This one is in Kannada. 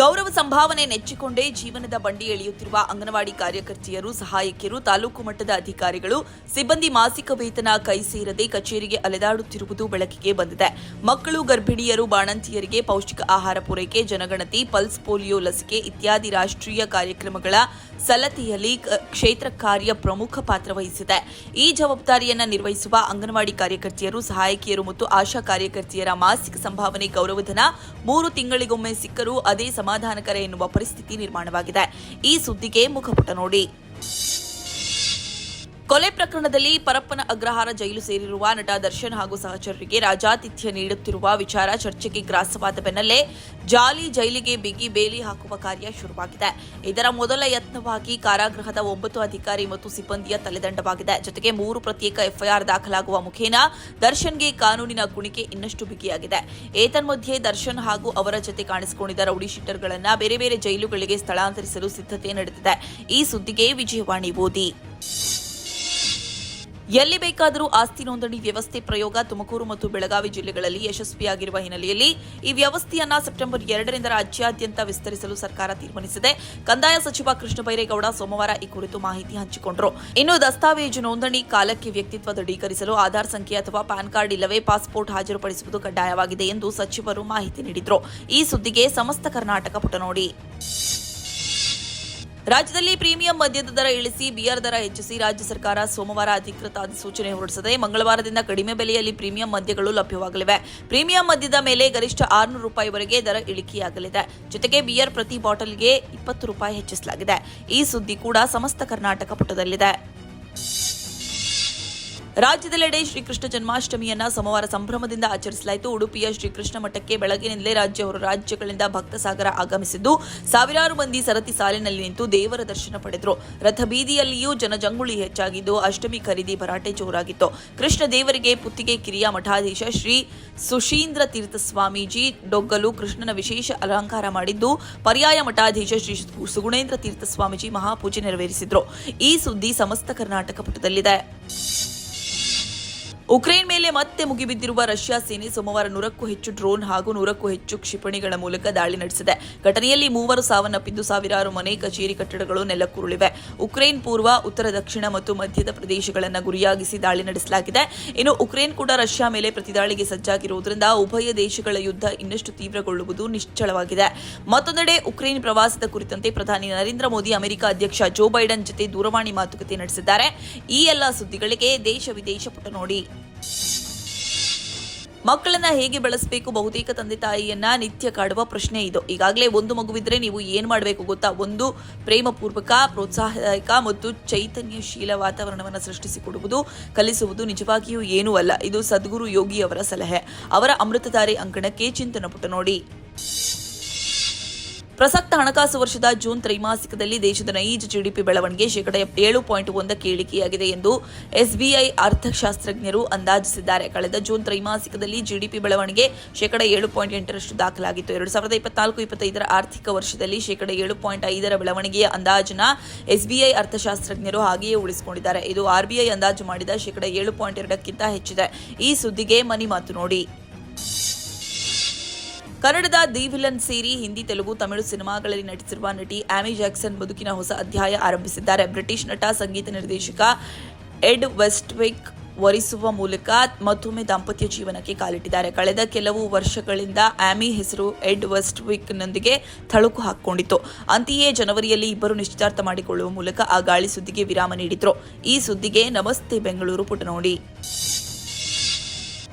ಗೌರವ ಸಂಭಾವನೆ ನೆಚ್ಚಿಕೊಂಡೇ ಜೀವನದ ಬಂಡಿ ಎಳೆಯುತ್ತಿರುವ ಅಂಗನವಾಡಿ ಕಾರ್ಯಕರ್ತೆಯರು, ಸಹಾಯಕಿಯರು, ತಾಲೂಕು ಮಟ್ಟದ ಅಧಿಕಾರಿಗಳು ಸಿಬ್ಬಂದಿ ಮಾಸಿಕ ವೇತನ ಕೈ ಸೇರದೆ ಕಚೇರಿಗೆ ಅಲೆದಾಡುತ್ತಿರುವುದು ಬೆಳಕಿಗೆ ಬಂದಿದೆ. ಮಕ್ಕಳು, ಗರ್ಭಿಣಿಯರು, ಬಾಣಂತಿಯರಿಗೆ ಪೌಷ್ಟಿಕ ಆಹಾರ ಪೂರೈಕೆ, ಜನಗಣತಿ, ಪಲ್ಸ್ ಪೋಲಿಯೋ ಲಸಿಕೆ ಇತ್ಯಾದಿ ರಾಷ್ಟ್ರೀಯ ಕಾರ್ಯಕ್ರಮಗಳ ಸಲತೆಯಲ್ಲಿ ಕ್ಷೇತ್ರ ಕಾರ್ಯ ಪ್ರಮುಖ ಪಾತ್ರ ವಹಿಸಿದೆ. ಈ ಜವಾಬ್ದಾರಿಯನ್ನು ನಿರ್ವಹಿಸುವ ಅಂಗನವಾಡಿ ಕಾರ್ಯಕರ್ತೆಯರು, ಸಹಾಯಕಿಯರು ಮತ್ತು ಆಶಾ ಕಾರ್ಯಕರ್ತೆಯರ ಮಾಸಿಕ ಸಂಭಾವನೆ ಗೌರವಧನ ಮೂರು ತಿಂಗಳಿಗೊಮ್ಮೆ ಸಿಕ್ಕರೂ ಅದೇ ಸಮಾಧಾನಕರ ಎನ್ನುವ ಪರಿಸ್ಥಿತಿ ನಿರ್ಮಾಣವಾಗಿದೆ. ಈ ಸುದ್ದಿಗೆ ಮುಖಪುಟ ನೋಡಿ. ಕೊಲೆ ಪ್ರಕರಣದಲ್ಲಿ ಪರಪ್ಪನ ಅಗ್ರಹಾರ ಜೈಲು ಸೇರಿರುವ ನಟ ದರ್ಶನ್ ಹಾಗೂ ಸಹಚರರಿಗೆ ರಾಜಾತಿಥ್ಯ ನೀಡುತ್ತಿರುವ ವಿಚಾರ ಚರ್ಚೆಗೆ ಗ್ರಾಸವಾದ ಬೆನ್ನಲ್ಲೇ ಜಾಲಿ ಜೈಲಿಗೆ ಬಿಗಿ ಬೇಲಿ ಹಾಕುವ ಕಾರ್ಯ ಶುರುವಾಗಿದೆ. ಇದರ ಮೊದಲ ಯತ್ನವಾಗಿ ಕಾರಾಗೃಹದ ಒಂಬತ್ತು ಅಧಿಕಾರಿ ಮತ್ತು ಸಿಬ್ಬಂದಿಯ ತಲೆದಂಡವಾಗಿದೆ. ಜೊತೆಗೆ ಮೂರು ಪ್ರತ್ಯೇಕ ಎಫ್ಐಆರ್ ದಾಖಲಾಗುವ ಮುಖೇನ ದರ್ಶನ್ಗೆ ಕಾನೂನಿನ ಕುಣಿಕೆ ಇನ್ನಷ್ಟು ಬಿಗಿಯಾಗಿದೆ. ಏತನ್ಮಧ್ಯೆ ದರ್ಶನ್ ಹಾಗೂ ಅವರ ಜೊತೆ ಕಾಣಿಸಿಕೊಂಡಿದ್ದ ರೌಡಿ ಶೀಟರ್ಗಳನ್ನು ಬೇರೆ ಬೇರೆ ಜೈಲುಗಳಿಗೆ ಸ್ಥಳಾಂತರಿಸಲು ಸಿದ್ಧತೆ ನಡೆದಿದೆ. ಈ ಸುದ್ದಿಗೆ ವಿಜಯವಾಣಿ ಓದಿ. ಎಲ್ಲಿ ಬೇಕಾದರೂ ಆಸ್ತಿ ನೋಂದಣಿ ವ್ಯವಸ್ಥೆ ಪ್ರಯೋಗ ತುಮಕೂರು ಮತ್ತು ಬೆಳಗಾವಿ ಜಿಲ್ಲೆಗಳಲ್ಲಿ ಯಶಸ್ವಿಯಾಗಿರುವ ಹಿನ್ನೆಲೆಯಲ್ಲಿ ಈ ವ್ಯವಸ್ಥೆಯನ್ನ ಸೆಪ್ಟೆಂಬರ್ ಎರಡರಿಂದ ರಾಜ್ಯಾದ್ಯಂತ ವಿಸ್ತರಿಸಲು ಸರ್ಕಾರ ತೀರ್ಮಾನಿಸಿದೆ. ಕಂದಾಯ ಸಚಿವ ಕೃಷ್ಣ ಬೈರೇಗೌಡ ಸೋಮವಾರ ಈ ಕುರಿತು ಮಾಹಿತಿ ಹಂಚಿಕೊಂಡರು. ಇನ್ನು ದಸ್ತಾವೇಜು ನೋಂದಣಿ ಕಾಲಕ್ಕೆ ವ್ಯಕ್ತಿತ್ವ ದೃಢೀಕರಿಸಲು ಆಧಾರ್ ಸಂಖ್ಯೆ ಅಥವಾ ಪ್ಯಾನ್ ಕಾರ್ಡ್ ಇಲ್ಲವೇ ಪಾಸ್ಪೋರ್ಟ್ ಹಾಜರುಪಡಿಸುವುದು ಕಡ್ಡಾಯವಾಗಿದೆ ಎಂದು ಸಚಿವರು ಮಾಹಿತಿ ನೀಡಿದರು. ಈ ಸುದ್ದಿಗೆ ಸಮಸ್ತ ಕರ್ನಾಟಕ ಪುಟ ನೋಡಿ ರಾಜ್ಯದಲ್ಲಿ ಪ್ರೀಮಿಯಂ ಮದ್ಯದ ದರ ಇಳಿಸಿ ಬಿಯರ್ ದರ ಹೆಚ್ಚಿಸಿ ರಾಜ್ಯ ಸರ್ಕಾರ ಸೋಮವಾರ ಅಧಿಕೃತ ಅಧಿಸೂಚನೆ ಹೊರಡಿಸಿದೆ ಮಂಗಳವಾರದಿಂದ ಕಡಿಮೆ ಬೆಲೆಯಲ್ಲಿ ಪ್ರೀಮಿಯಂ ಮದ್ಯಗಳು ಲಭ್ಯವಾಗಲಿವೆ. ಪ್ರೀಮಿಯಂ ಮದ್ಯದ ಮೇಲೆ ಗರಿಷ್ಠ ಆರುನೂರು ರೂಪಾಯಿವರೆಗೆ ದರ ಇಳಿಕೆಯಾಗಲಿದೆ. ಜೊತೆಗೆ ಬಿಯರ್ ಪ್ರತಿ ಬಾಟಲ್ಗೆ ಇಪ್ಪತ್ತು ರೂಪಾಯಿ ಹೆಚ್ಚಿಸಲಾಗಿದೆ. ಈ ಸುದ್ದಿ ಕೂಡ ಸಮಸ್ತ ಕರ್ನಾಟಕ ಪುಟದಲ್ಲಿದೆ. ರಾಜ್ಯದೆಲ್ಲೆಡೆ ಶ್ರೀಕೃಷ್ಣ ಜನ್ಮಾಷ್ಟಮಿಯನ್ನ ಸೋಮವಾರ ಸಂಭ್ರಮದಿಂದ ಆಚರಿಸಲಾಯಿತು. ಉಡುಪಿಯ ಶ್ರೀಕೃಷ್ಣ ಮಠಕ್ಕೆ ಬೆಳಗಿನಿಂದಲೇ ರಾಜ್ಯ ಹೊರ ರಾಜ್ಯಗಳಿಂದ ಭಕ್ತ ಸಾಗರ ಆಗಮಿಸಿದ್ದು, ಸಾವಿರಾರು ಮಂದಿ ಸರತಿ ಸಾಲಿನಲ್ಲಿ ನಿಂತು ದೇವರ ದರ್ಶನ ಪಡೆದರು. ರಥ ಬೀದಿಯಲ್ಲಿಯೂ ಜನಜಂಗುಳಿ ಹೆಚ್ಚಾಗಿದ್ದು, ಅಷ್ಟಮಿ ಖರೀದಿ ಭರಾಟೆ ಜೋರಾಗಿತ್ತು. ಕೃಷ್ಣ ದೇವರಿಗೆ ಪುತ್ತಿಗೆ ಕಿರಿಯ ಮಠಾಧೀಶ ಶ್ರೀ ಸುಶೀಂದ್ರ ತೀರ್ಥ ಸ್ವಾಮೀಜಿ ಡೊಗ್ಗಲು ಕೃಷ್ಣನ ವಿಶೇಷ ಅಲಂಕಾರ ಮಾಡಿದ್ದು, ಪರ್ಯಾಯ ಮಠಾಧೀಶ ಶ್ರೀ ಸುಗುಣೇಂದ್ರ ತೀರ್ಥ ಸ್ವಾಮೀಜಿ ಮಹಾಪೂಜೆ ನೆರವೇರಿಸಿದ್ರು. ಈ ಸುದ್ದಿ ಸಮಸ್ತ ಕರ್ನಾಟಕ ಪುಟದಲ್ಲಿದೆ. ಉಕ್ರೇನ್ ಮೇಲೆ ಮತ್ತೆ ಮುಗಿಬಿದ್ದಿರುವ ರಷ್ಯಾ ಸೇನೆ ಸೋಮವಾರ ನೂರಕ್ಕೂ ಹೆಚ್ಚು ಡ್ರೋನ್ ಹಾಗೂ ನೂರಕ್ಕೂ ಹೆಚ್ಚು ಕ್ಷಿಪಣಿಗಳ ಮೂಲಕ ದಾಳಿ ನಡೆಸಿದೆ. ಘಟನೆಯಲ್ಲಿ ಮೂವರು ಸಾವನ್ನಪ್ಪಿದ್ದು ಸಾವಿರಾರು ಮನೆ, ಕಚೇರಿ ಕಟ್ಟಡಗಳು ನೆಲಕ್ಕುರುಳಿವೆ. ಉಕ್ರೇನ್ ಪೂರ್ವ, ಉತ್ತರ, ದಕ್ಷಿಣ ಮತ್ತು ಮಧ್ಯದ ಪ್ರದೇಶಗಳನ್ನು ಗುರಿಯಾಗಿಸಿ ದಾಳಿ ನಡೆಸಲಾಗಿದೆ. ಇನ್ನು ಉಕ್ರೇನ್ ಕೂಡ ರಷ್ಯಾ ಮೇಲೆ ಪ್ರತಿದಾಳಿಗೆ ಸಜ್ಜಾಗಿರುವುದರಿಂದ ಉಭಯ ದೇಶಗಳ ಯುದ್ಧ ಇನ್ನಷ್ಟು ತೀವ್ರಗೊಳ್ಳುವುದು ನಿಶ್ಚಳವಾಗಿದೆ ಮತ್ತೊಂದೆಡೆ ಉಕ್ರೇನ್ ಪ್ರವಾಸದ ಕುರಿತಂತೆ ಪ್ರಧಾನಿ ನರೇಂದ್ರ ಮೋದಿ, ಅಮೆರಿಕ ಅಧ್ಯಕ್ಷ ಜೋ ಬೈಡನ್ ಜೊತೆ ದೂರವಾಣಿ ಮಾತುಕತೆ ನಡೆಸಿದ್ದಾರೆ. ಈ ಎಲ್ಲ ಸುದ್ದಿಗಳಿಗೆ ದೇಶ ವಿದೇಶ ಪುಟ ನೋಡಿ. ಮಕ್ಕಳನ್ನ ಹೇಗೆ ಬೆಳೆಸಬೇಕು? ಬಹುತೇಕ ತಂದೆ ತಾಯಿಯನ್ನ ನಿತ್ಯ ಕಾಡುವ ಪ್ರಶ್ನೆ ಇದು. ಈಗಾಗಲೇ ಒಂದು ಮಗುವಿದ್ರೆ ನೀವು ಏನ್ ಮಾಡಬೇಕು ಗೊತ್ತಾ? ಒಂದು ಪ್ರೇಮಪೂರ್ವಕ, ಪ್ರೋತ್ಸಾಹದಾಯಕ ಮತ್ತು ಚೈತನ್ಯಶೀಲ ವಾತಾವರಣವನ್ನು ಸೃಷ್ಟಿಸಿಕೊಡುವುದು, ಕಲಿಸುವುದು ನಿಜವಾಗಿಯೂ ಏನೂ ಅಲ್ಲ. ಇದು ಸದ್ಗುರು ಯೋಗಿ ಅವರ ಸಲಹೆ. ಅವರ ಅಮೃತಧಾರೆ ಅಂಕಣಕ್ಕೆ ಚಿಂತನ ಪುಟ ನೋಡಿ. ಪ್ರಸಕ್ತ ಹಣಕಾಸು ವರ್ಷದ ಜೂನ್ ತ್ರೈಮಾಸಿಕದಲ್ಲಿ ದೇಶದ ನೈಜ ಜಿಡಿಪಿ ಬೆಳವಣಿಗೆ ಶೇಕಡ ಏಳು ಪಾಯಿಂಟ್ ಒಂದಕ್ಕೆ ಇಳಿಕೆಯಾಗಿದೆ ಎಂದು ಎಸ್ಬಿಐ ಅರ್ಥಶಾಸ್ತ್ರಜ್ಞರು ಅಂದಾಜಿಸಿದ್ದಾರೆ. ಕಳೆದ ಜೂನ್ ತ್ರೈಮಾಸಿಕದಲ್ಲಿ ಜಿಡಿಪಿ ಬೆಳವಣಿಗೆ ಶೇಕಡ ಏಳು ಪಾಯಿಂಟ್ ಎಂಟರಷ್ಟು ದಾಖಲಾಗಿತ್ತು. ಎರಡು ಸಾವಿರದ ಇಪ್ಪತ್ನಾಲ್ಕು, ಇಪ್ಪತ್ತೈದರ ಆರ್ಥಿಕ ವರ್ಷದಲ್ಲಿ ಶೇಕಡ ಏಳು ಪಾಯಿಂಟ್ ಐದರ ಬೆಳವಣಿಗೆಯ ಅಂದಾಜಿನ ಎಸ್ಬಿಐ ಅರ್ಥಶಾಸ್ತ್ರಜ್ಞರು ಹಾಗೆಯೇ ಉಳಿಸಿಕೊಂಡಿದ್ದಾರೆ. ಇದು ಆರ್ಬಿಐ ಅಂದಾಜು ಮಾಡಿದ ಶೇಕಡ ಏಳು ಪಾಯಿಂಟ್ ಎರಡಕ್ಕಿಂತ ಹೆಚ್ಚಿದೆ. ಈ ಸುದ್ದಿಗೆ ಮನಿ ಮಾತು ನೋಡಿ. ಕನ್ನಡದ ದಿ ವಿಲನ್ ಸೇರಿ, ಹಿಂದಿ, ತೆಲುಗು, ತಮಿಳು ಸಿನಿಮಾಗಳಲ್ಲಿ ನಟಿಸಿರುವ ನಟಿ ಆಮಿ ಜಾಕ್ಸನ್ ಬದುಕಿನ ಹೊಸ ಅಧ್ಯಾಯ ಆರಂಭಿಸಿದ್ದಾರೆ. ಬ್ರಿಟಿಷ್ ನಟ, ಸಂಗೀತ ನಿರ್ದೇಶಕ ಎಡ್ ವೆಸ್ಟ್ವಿಕ್ ವರಿಸುವ ಮೂಲಕ ಮತ್ತೊಮ್ಮೆ ದಾಂಪತ್ಯ ಜೀವನಕ್ಕೆ ಕಾಲಿಟ್ಟಿದ್ದಾರೆ. ಕಳೆದ ಕೆಲವು ವರ್ಷಗಳಿಂದ ಆಮಿ ಹೆಸರು ಎಡ್ ವೆಸ್ಟ್ವಿಕ್ನೊಂದಿಗೆ ಥಳುಕು ಹಾಕಿಕೊಂಡಿತ್ತು. ಅಂತೆಯೇ ಜನವರಿಯಲ್ಲಿ ಇಬ್ಬರು ನಿಶ್ಚಿತಾರ್ಥ ಮಾಡಿಕೊಳ್ಳುವ ಮೂಲಕ ಆ ಗಾಳಿ ಸುದ್ದಿಗೆ ವಿರಾಮ ನೀಡಿದ್ರು. ಈ ಸುದ್ದಿಗೆ ನಮಸ್ತೆ, ಬೆಂಗಳೂರು ಪುಟ ನೋಡಿ